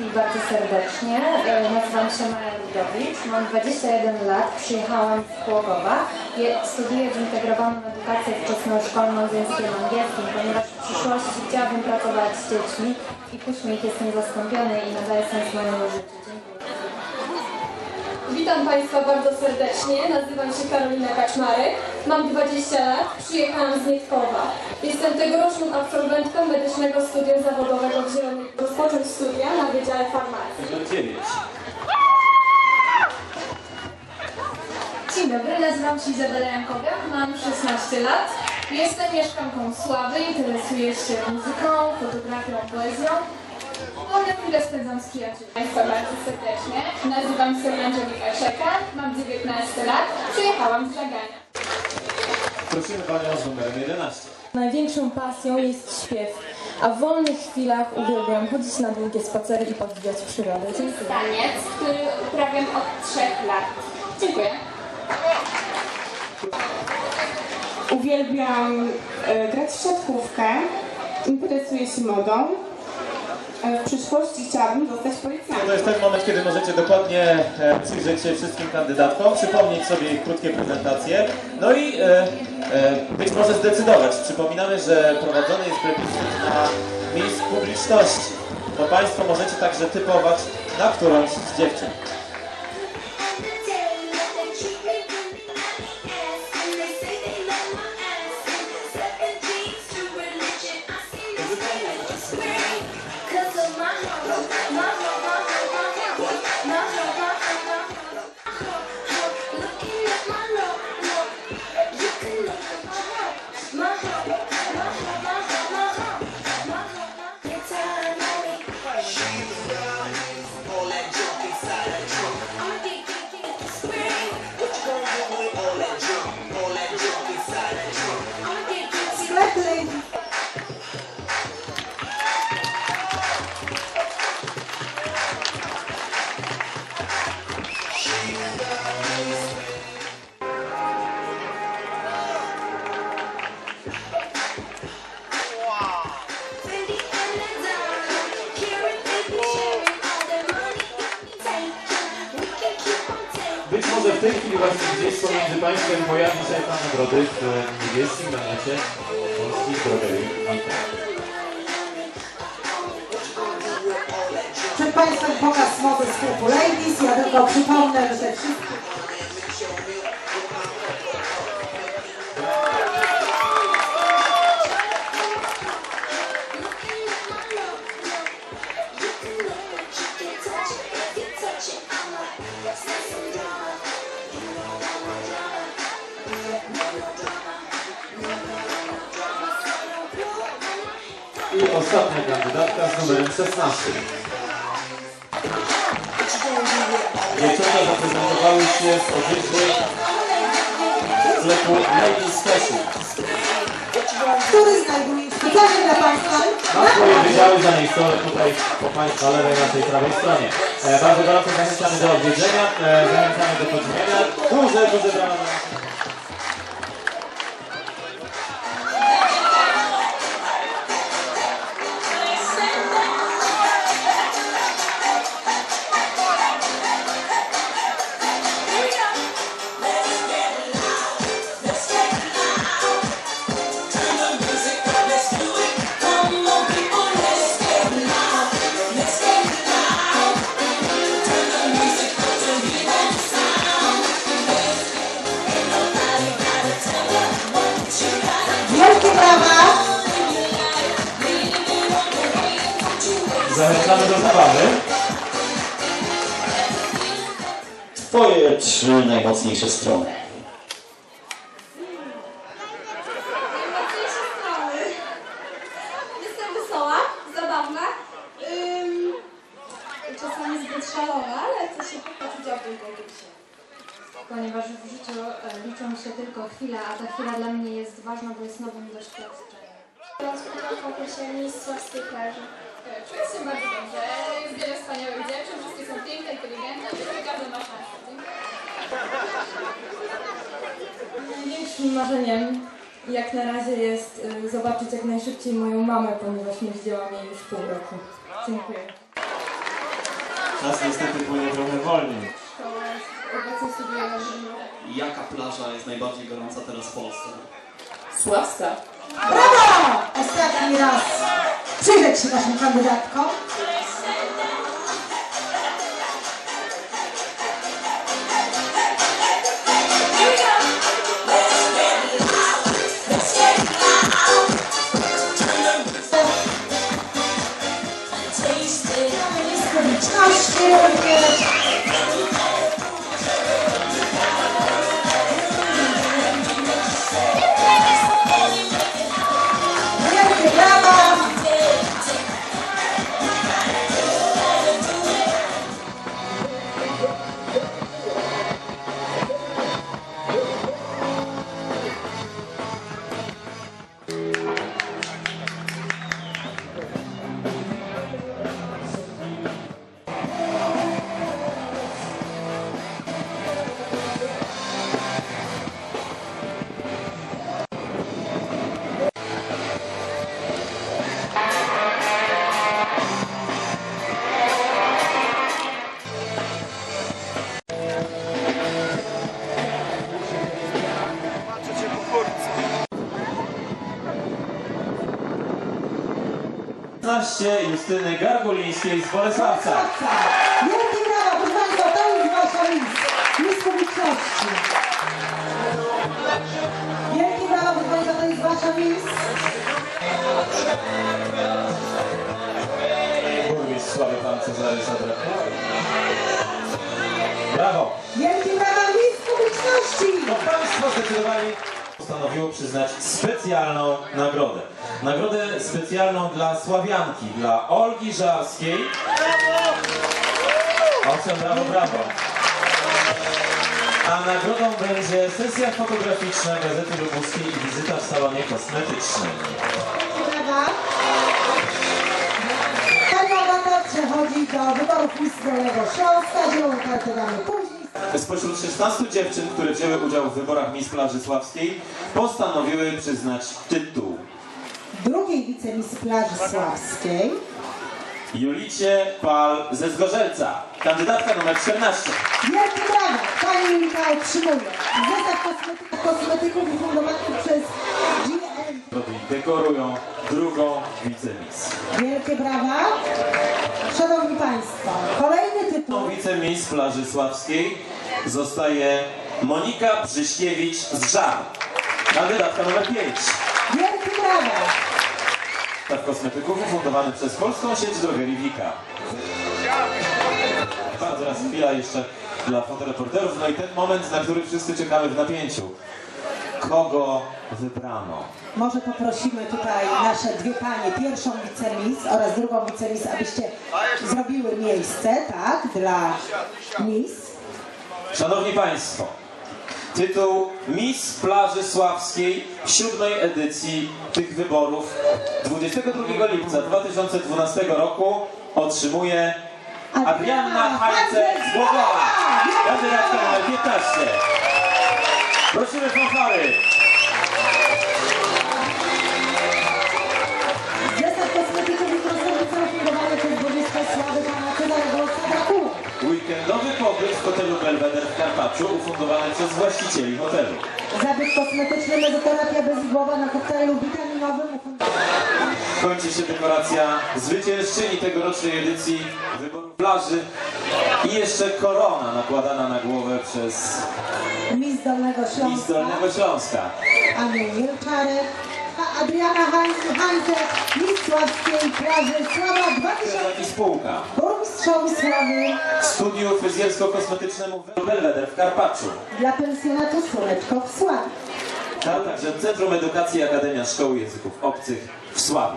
wszystkich bardzo serdecznie. E, Nazywam się Maja Ludowicz, mam 21 lat, przyjechałam z Głogowa. Je- Studiuję zintegrowaną edukację wczesnoszkolną z językiem angielskim, ponieważ w przyszłości chciałabym pracować z dziećmi i uśmiech jest niezastąpiony i nadaje sens mojemu życiu. Dziękuję. Witam Państwa bardzo serdecznie. Nazywam się Karolina Kaczmarek. Mam 20 lat. Przyjechałam z Niewkowa. Jestem tegoroczną absolwentką medycznego studium zawodowego w Zielonej. Rozpocząć studia na Wydziale Farmacji. Numer 9. Dzień dobry, nazywam się Izabela Jankowiak, mam 16 lat. Jestem mieszkanką Sławy, interesuję się muzyką, fotografią, poezją. Wolne chwilę spędzam z przyjaciółmi. Państwa bardzo serdecznie. Nazywam się Angelika Czeka, mam 19 lat, przyjechałam z Żagania. Prosimy Panią z numerem 11. Największą pasją jest śpiew, a w wolnych chwilach uwielbiam chodzić na długie spacery i podziwiać przyrodę. Dziękuję. Taniec, który uprawiam od 3 lat. Dziękuję. Uwielbiam e, grać w siatkówkę, interesuję się modą. E, w przyszłości chciałabym zostać policjantem. To jest ten moment, kiedy możecie dokładnie e, przyjrzeć się wszystkim kandydatkom, przypomnieć sobie ich krótkie prezentacje, no i e, być może zdecydować. Przypominamy, że prowadzony jest plebiscyt na miejsc publiczności, bo Państwo możecie także typować na którąś z dziewczyn. W tej chwili właśnie gdzieś pomiędzy Państwem pojawi się Pan nagrody w niebieskim namiocie Polskiej Drogerii Wita. Przed Państwem pokaz mody sklepu Ladies. Ja tylko przypomnę, że wszystkie I ostatnia kandydatka z numerem 16. Dziewczęta zaprezentowały się z odzieży sklepu Ladies Fashion. który znajduje się dla Państwa Mam swoje wydziały zamiejscowe tutaj po Państwa lewej, naszej prawej stronie. E, bardzo gorąco zachęcamy do odwiedzenia, e, zachęcamy do podziwiania. Duże, duże brawa. Zachęcamy do zabawy. Twoje trzy najmocniejsze strony. Najmocniejsze strony. Jestem wesoła, zabawna. Ym, czasami zbyt szalona, ale to się potrafi dziobnąć do się. Ponieważ w życiu e, liczą się tylko chwile, a ta chwila dla mnie jest ważna, bo jest nowym doświadczeniem. Rozpoczynam w konkursie Mistrzostwie Plaży. E, Czuję się bardzo dobrze. Jest wiele wspaniałych dziewczyn, wszystkie są piękne, inteligentne i każdy ma szansę. Największym marzeniem jak na razie jest y, zobaczyć jak najszybciej moją mamę, ponieważ nie widziałam jej już pół roku. Dziękuję. Nas niestety płynie trochę wolniej. Obecnie studiuję na Żydlu. Jaka plaża jest najbardziej gorąca teraz w Polsce? Sławska. Brawo! Ostatni raz przyjrzeć się naszym kandydatkom. Justyny Gargulińskiej z Bolesławca. Wielkie brawa, proszę Państwa, to jest Wasza mis. Mis publiczności. Wielkie brawa, proszę Państwa, to jest Wasza mis. Burmistrz Sławy Pan Cezary Sadrak. Brawo! Wielkie brawa, mis publiczności. To Państwo zdecydowali postanowiło przyznać specjalną nagrodę. Nagrodę specjalną dla Sławianki, dla Olgi Żarskiej. Owszem, brawo, brawo. A nagrodą będzie sesja fotograficzna Gazety Lubuskiej i wizyta w salonie kosmetycznym. Przechodzi do wyborów Miss Dolnego Śląska. Zieloną kartę damy później. Spośród 16 dziewczyn, które wzięły udział w wyborach Miss Plaży Sławskiej, postanowiły przyznać tytuł Drugiej wicemis plaży Sławskiej. Julicie Pal ze Zgorzelca, kandydatka numer 14. Wielkie brawa! Pani Julita otrzymuje zestaw kosmetyków, kosmetyków ufundowanych przez GM. I dekorują drugą wicemis. Wielkie brawa! Szanowni Państwo, kolejny tytuł. Wicemis Plaży Sławskiej zostaje Monika Brzyśkiewicz z Żar, kandydatka numer 5. Zestaw kosmetyków ufundowany przez polską sieć drogerii Wika. Bardzo raz chwila jeszcze dla fotoreporterów. No i ten moment, na który wszyscy czekamy w napięciu. Kogo wybrano? Może poprosimy tutaj nasze dwie panie, pierwszą wicemis oraz drugą wicemis, abyście zrobiły miejsce, tak, dla mis. Szanowni Państwo, tytuł Miss Plaży Sławskiej siódmej edycji tych wyborów 22 lipca 2012 roku otrzymuje Adrianna Hajce z Głogowa, kandydatka numer 15. Prosimy fanfary. Weekendowy pobyt w hotelu Belvedere w Karpaczu ufundowany przez właścicieli hotelu. Zabieg kosmetyczny, mezoterapia bezgłowa na koktajlu witaminowym. Kończy się dekoracja zwyciężczyni tegorocznej edycji wyborów plaży i jeszcze korona nakładana na głowę przez Miss Dolnego Miss Śląska. Dolnego Śląska. Aniu Mielczarek, a Adriana Hańce, Miss Sławskiej Plaży Sława 2000. I spółka. Burmistrzowi Sławy Studiu fryzjersko-kosmetycznemu w Belvedere w Karpaczu. dla pensjonatu Słoneczko w Sławie. A także Centrum Edukacji Akademia Szkoły Języków Obcych w Sławie.